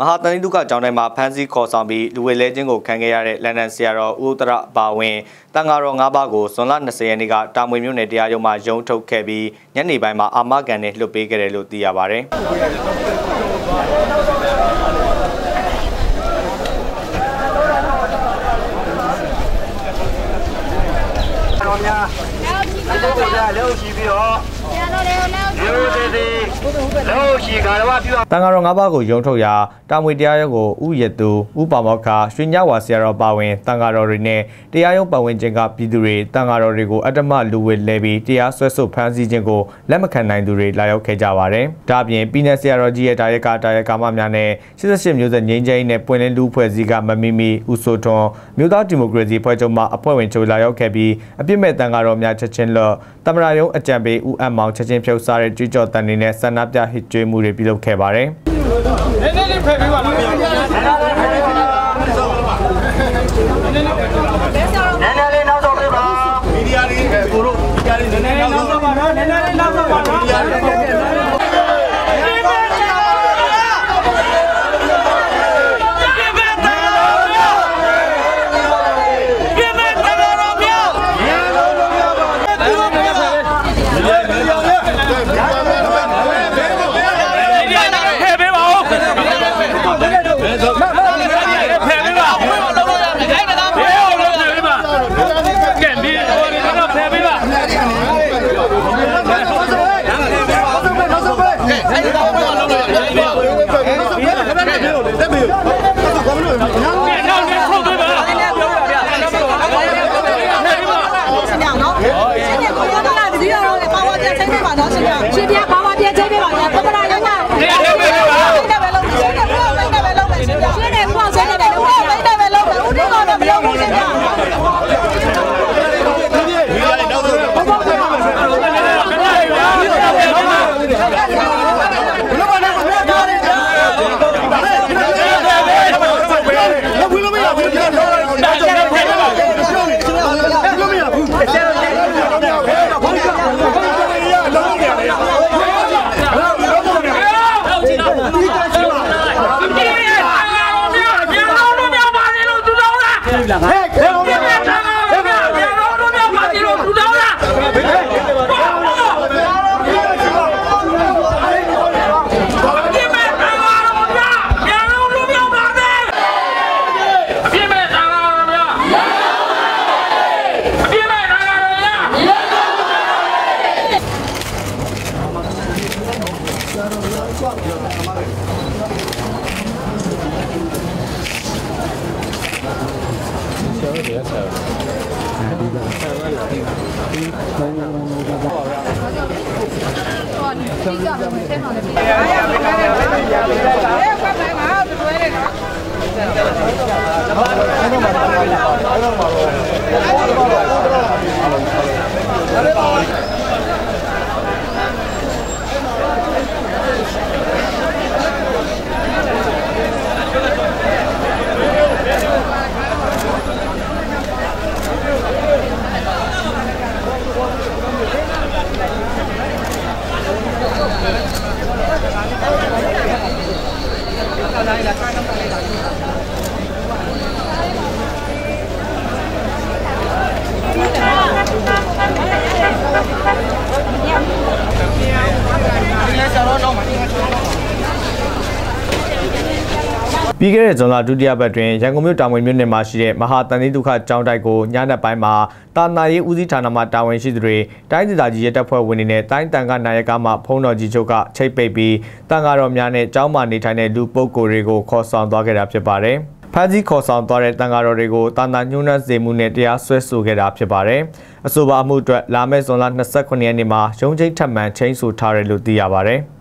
မဟာတန်တိဒုက္ခကျောင်းတိုင်းမှာဖမ်းဆီးခေါ်ဆောင်ပြီးလူဝဲလဲခြင်းကိုခံခဲ့ရတဲ့လန်ဒန်ဆရာတော်ဦးတရအပါဝင်တန်ဃာတော်၅ပါးကိုဇွန်လ20ရက်နေ့ကတာမွေမြို့နယ်တရားရုံးမှာရုံးထုတ်ခဲ့ပြီးညနေပိုင်းမှာအာမခံနဲ့လွှတ်ပေးခဲ့တယ်လို့သိရပါဗျ။တော်များအဲ့ဒါကိုလည်းလက်ရှိပြီးတော့ရိုးသေးသေး လက်ရှိကတော့ပြုတန်ဃာတော်၅ပါးကိုယုံထုတ်ရာတာမွေတရားရုံးကိုဥယျသူဥပါမောက္ခရွှေညဝါဆရာတော်ပါဝင်တန်ဃာတော်တွေနဲ့တရားရုံးပတ်ဝန်းကျင်ကပြည်သူတွေတန်ဃာတော်တွေကိုအတ္တမလူဝဲလဲပြီးတရားစွဲဆိုဖမ်းဆီးခြင်းကိုလက်မခံနိုင်သူတွေလာရောက်ခဲ့ကြပါတယ်။ဒါ့အပြင်ပြည်내ဆရာတော်ကြီးရဲ့တာရကတာရကမများနဲ့88မျိုးဆက်ငင်းချင်းနဲ့ပွင့်လင်းလူဖွဲ့စည်းကမမီမီဦးဆိုထွန်းမြို့သားဒီမိုကရေစီဖွဲ့ချုပ်မှအဖွဲ့ဝင်ချုပ်လာရောက်ခဲ့ပြီးအပြစ်မဲ့တန်ဃာတော်များချက်ချင်းလော့တမရယုံအကြံပေးဦးအမောင်ချက်ချင်းဖြုတ်စားတဲ့ကြွကြော်တန်တွေနဲ့ဆန္ဒပြဟစ်ကြွေးမှုတွေပြုလုပ်ခဲ့ပါတယ်။နည်းနည်းလေးဖယ်ပေးပါလား။နည်းနည်းလေးနောက်တော့ပေးပါ။မီဒီယာလေးကိုတို့မီဒီယာလေးနည်းနည်းနောက်တော့ပါနော်။နည်းနည်းလေးနောက်တော့ပါနော်။ ပြီးခဲ့တဲ့ thì nó rồi 아닙니다. ဇွန်လဒုတိယပတ်တွင်ရန်ကုန်မြို့တာမွေမြို့နယ်မှာရှိတဲ့မဟာတန်တိဒုက္ခကျောင်းတိုက်ကိုညနေပိုင်းမှာတာနာရေးဦးစီးဌာနမှတာဝန်ရှိသူတွေတိုင်းဒေသကြီးရဲတပ်ဖွဲ့ဝင်တွေနဲ့တိုင်းတန်ခါနိုင်ရကမှဖုံးတော်ကြီးချုပ်ကချိတ်ပိတ်ပြီးတန်ခါတော်များနဲ့ကျောင်းမှာနေထိုင်တဲ့လူပုဂ္ဂိုလ်တွေကိုခေါ်ဆောင်သွားခဲ့တာဖြစ်ပါတယ်။ဖမ်းဆီးခေါ်ဆောင်သွားတဲ့တန်ဃာတော်တွေကိုတာနာညှိုးနှံစေမှုနဲ့တရားစွဲဆိုခဲ့တာဖြစ်ပါတယ်။အဆိုပါအမှုအတွက်လာမယ့်ဇွန်လ29ရက်နေ့မှာရုံးချိတ်ထပ်မံချင်းဆိုထားတယ်လို့သိရပါတယ်။